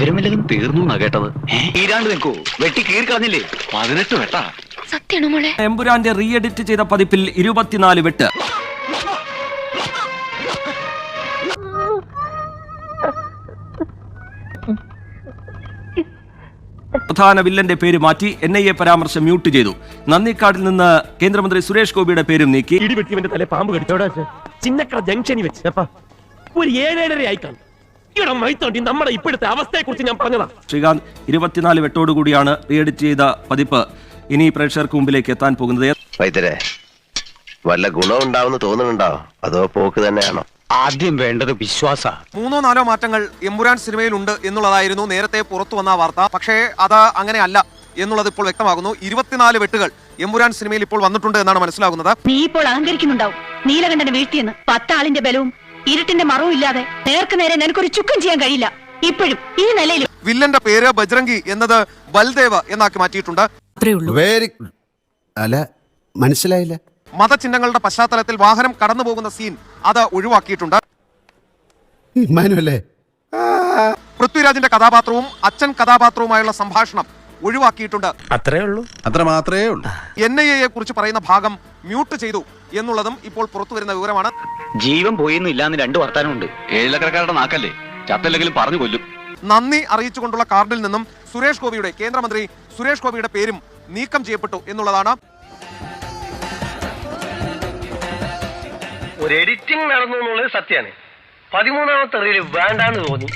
വിവരമില്ലതും തീർന്നു എന്നാ കേട്ടത് ഈരാണ്ട് നിൽക്കൂ. വെട്ടി കീറി കളഞ്ഞില്ലേ? പതിനെട്ട് വെട്ടാ. സത്യമാണ് മോളെ? എമ്പുരാന്റെ റീ എഡിറ്റ് ചെയ്ത പതിപ്പിൽ ഇരുപത്തിനാല് വെട്ട്. പ്രധാന വില്ലന്റെ പേര് മാറ്റി എൻ ഐ എ പരാമർശം മ്യൂട്ട് ചെയ്തു. നന്ദിക്കാടിൽ നിന്ന് കേന്ദ്രമന്ത്രി സുരേഷ് ഗോപിയുടെ പേരും നീക്കി. ഇടിവെട്ടിവന്റെ തല പാമ്പ് കടിച്ചോടാ ചിന്നക്കട ജംഗ്ഷനിൽ വെച്ച്. അപ്പ ഒരു ഏഴേഴര ആയിക്കാണ് ഇവിടെ മൈത്തോണ്ടി നമ്മുടെ ഇപ്പോഴത്തെ അവസ്ഥയെ കുറിച്ച് ഞാൻ പറഞ്ഞതാ. ശ്രീകാന്ത് ഇരുപത്തിനാല് വെട്ടോടുകൂടിയാണ് റീ എഡിറ്റ് ചെയ്ത പതിപ്പ്. ഇനി പ്രേക്ഷകർക്ക് മുമ്പിലേക്ക് എത്താൻ പോകുന്നത് വൈദ്യരെ വല്ല ഗുണമുണ്ടാവുമെന്ന് തോന്നുന്നുണ്ടോ? അതോ പോക്ക് തന്നെയാണോ? ആദ്യം വേണ്ടത് വിശ്വാസ. മൂന്നോ നാലോ മാറ്റങ്ങൾ എമ്പുരാൻ സിനിമയിലുണ്ട് എന്നുള്ളതായിരുന്നു നേരത്തെ പുറത്തു വന്ന വാർത്ത. പക്ഷേ അത് അങ്ങനെ അല്ല എന്നുള്ളത് ഇപ്പോൾ വ്യക്തമാകുന്നു. ഇരുപത്തിനാല് വെട്ടുകൾ എമ്പുരാൻ സിനിമയിൽ ഇപ്പോൾ വന്നിട്ടുണ്ട് എന്നാണ് മനസ്സിലാകുന്നത്. നീ ഇപ്പോൾ അഹങ്കരിക്കുന്നുണ്ടാവും. നീലകണ്ഠനെ വീഴ്ത്തിയെന്ന് പത്താളിന്റെ ബലവും ഇരുട്ടിന്റെ മറവില്ലാതെ ഇല്ലാതെ നേർക്ക് നേരെ നിനക്കൊരു ചുക്കം ചെയ്യാൻ കഴിയില്ല. ഇപ്പോഴും ഈ നിലയിലും. വില്ലന്റെ പേര് ബജ്രംഗി എന്നത് ബൽദേവ എന്നാക്കി മാറ്റിയിട്ടുണ്ട്. വെരി അല്ല മനസ്സിലായില്ല. മതചിഹ്നങ്ങളുടെ പശ്ചാത്തലത്തിൽ വാഹനം കടന്നു പോകുന്ന സീൻ അത് ഒഴിവാക്കിയിട്ടുണ്ട്. പൃഥ്വിരാജിന്റെ കഥാപാത്രവും അച്ഛൻ കഥാപാത്രവുമായുള്ള സംഭാഷണം ഒഴിവാക്കിയിട്ടുണ്ട്. അത്രേ ഉള്ളൂ. അത്ര മാത്രമേ ഉള്ളൂ. എൻ ഐ എയെ കുറിച്ച് പറയുന്ന ഭാഗം മ്യൂട്ട് ചെയ്തു എന്നുള്ളതും ഇപ്പോൾ പുറത്തു വരുന്ന വിവരമാണ്. ജീവൻ പോയിന്നും ഇല്ലാന്ന് രണ്ടു വർത്താനമുണ്ട്. ഏഴക്കരക്കാരുടെ നാക്കല്ലേ? ചത്തല്ലെങ്കിലും പറഞ്ഞു കൊല്ലും. നന്ദി അറിയിച്ചുകൊണ്ടുള്ള കാർഡിൽ നിന്നും സുരേഷ് ഗോപിയുടെ കേന്ദ്രമന്ത്രി സുരേഷ് ഗോപിയുടെ പേരും നീക്കം ചെയ്യപ്പെട്ടു എന്നുള്ളതാണ്. ഒരു എഡിറ്റിംഗ് നടന്നു എന്നുള്ളത് സത്യമാണ് പതിമൂന്നാമത്തെ റീൽ വേണ്ടാന്ന് തോന്നി.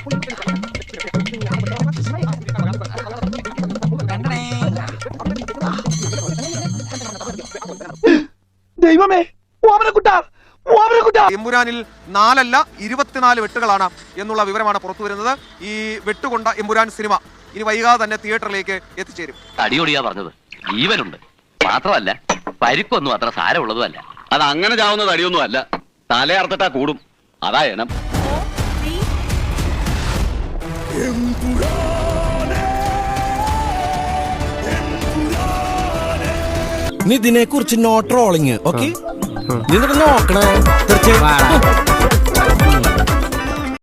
ദൈവമേ ഓമനക്കുട്ടാ ഓമനക്കുട്ടാ എമ്പുരാനിൽ നാലല്ല ഇരുപത്തിനാല് വെട്ടുകളാണ് എന്നുള്ള വിവരമാണ് പുറത്തു വരുന്നത്. ഈ വെട്ടുകൊണ്ട എമ്പുരാൻ സിനിമ ഇനി വൈകാതെ തന്നെ തിയേറ്ററിലേക്ക് എത്തിച്ചേരും. അടിയോടിയാ പറഞ്ഞത്. ജീവനുണ്ട്. മാത്രമല്ല പരിക്കൊന്നും അത്ര സാരമുള്ളതുമല്ല. അത് അങ്ങനെ ചാവുന്ന തടിയൊന്നും അല്ല തലയർത്തിട്ടാ കൂടും. അതാ നീ ഇതിനെ കുറിച്ച് നോ ട്രോളിങ് ഓക്കെ നീ നോക്കണേ തീർച്ചയായും.